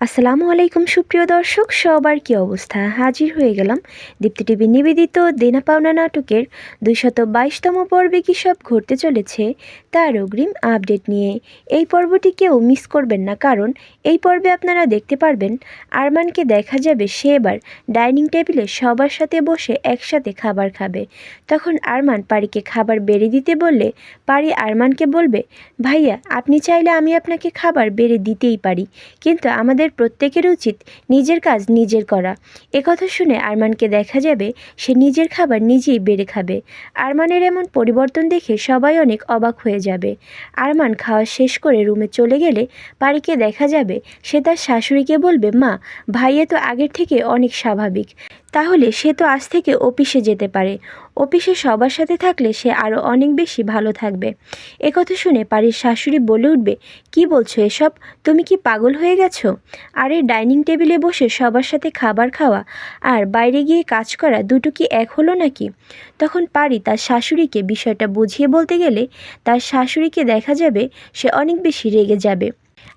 আসসালামু আলাইকুম সুপ্রিয় দর্শক, সবার কি অবস্থা? হাজির হয়ে গেলাম দীপ্তি টিভি নিবেদিত দেনা পাওনা নাটকের দুইশত বাইশতম পর্বে কী সব ঘটতে চলেছে তার অগ্রিম আপডেট নিয়ে। এই পর্বটি কেউ মিস করবেন না, কারণ এই পর্বে আপনারা দেখতে পারবেন আরমানকে দেখা যাবে সে এবার ডাইনিং টেবিলে সবার সাথে বসে একসাথে খাবার খাবে। তখন আরমান পারিকে খাবার বেড়ে দিতে বললে পারি আরমানকে বলবে, ভাইয়া, আপনি চাইলে আমি আপনাকে খাবার বেড়ে দিতেই পারি, কিন্তু আমাদের প্রত্যেকের উচিত নিজের কাজ নিজের করা। একথা শুনে আরমানকে দেখা যাবে সে নিজের খাবার নিজেই বেড়ে খাবে। আরমানের এমন পরিবর্তন দেখে সবাই অনেক অবাক হয়ে যাবে। আরমান খাওয়া শেষ করে রুমে চলে গেলে পারিকে দেখা যাবে, সে তার শাশুড়িকে বলবে, মা, ভাইয়া তো আগের থেকে অনেক স্বাভাবিক। তাহলে সে তো আজ থেকে অফিসে যেতে পারে। অফিসে সবার সাথে থাকলে সে আরও অনেক বেশি ভালো থাকবে। একথা শুনে পারির শাশুড়ি বলে উঠবে, কি বলছো এসব? তুমি কি পাগল হয়ে গেছো? আর এই ডাইনিং টেবিলে বসে সবার সাথে খাবার খাওয়া আর বাইরে গিয়ে কাজ করা দুটো কি এক হলো নাকি? তখন পারি তার শাশুড়িকে বিষয়টা বুঝিয়ে বলতে গেলে তার শাশুড়িকে দেখা যাবে সে অনেক বেশি রেগে যাবে।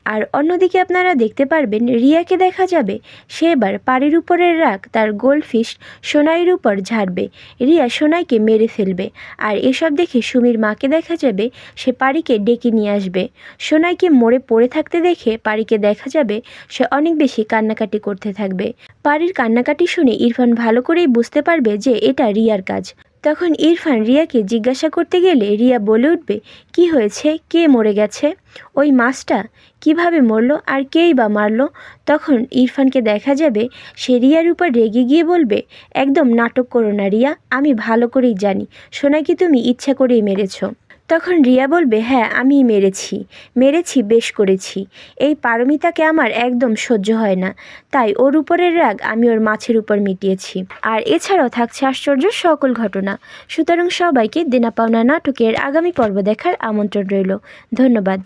আর অন্যদিকে আপনারা দেখতে পারবেন, রিয়াকে দেখা যাবে। সে এবার পাড়ির উপরের রাগ, তার গোল্ডফিশ সোনাইয়ের উপর ঝাড়বে। রিয়া সোনাইকে মেরে ফেলবে। আর এসব দেখে সুমির মাকে দেখা যাবে, সে পাড়িকে ডেকে নিয়ে আসবে। সোনাইকে মরে পড়ে থাকতে দেখে পাড়িকে দেখা যাবে, সে অনেক বেশি কান্নাকাটি করতে থাকবে। পাড়ির কান্নাকাটি শুনে ইরফান ভালো করেই বুঝতে পারবে যে এটা রিয়ার কাজ। তখন ইরফান রিয়াকে জিজ্ঞাসা করতে গেলে রিয়া বলে উঠবে, কি হয়েছে? কে মরে গেছে? ওই মাছটা কীভাবে মরলো আর কেই বা মারলো? তখন ইরফানকে দেখা যাবে সে রিয়ার উপর রেগে গিয়ে বলবে, একদম নাটক করো না রিয়া, আমি ভালো করেই জানি। সোনাকে তুমি ইচ্ছা করেই মেরেছো। তখন রিয়া বলবে হ্যাঁ আমি মেরেছি মেরেছি, বেশ করেছি। এই পারমিতাকে আমার একদম সহ্য হয় না। তাই ওর উপরের রাগ আমি ওর মাছের উপর মিটিয়েছি। আর এছাড়াও থাকছে আশ্চর্য সকল ঘটনা। সুতরাং সবাইকে দেনা পাওনা নাটকের আগামী পর্ব দেখার আমন্ত্রণ রইল। ধন্যবাদ।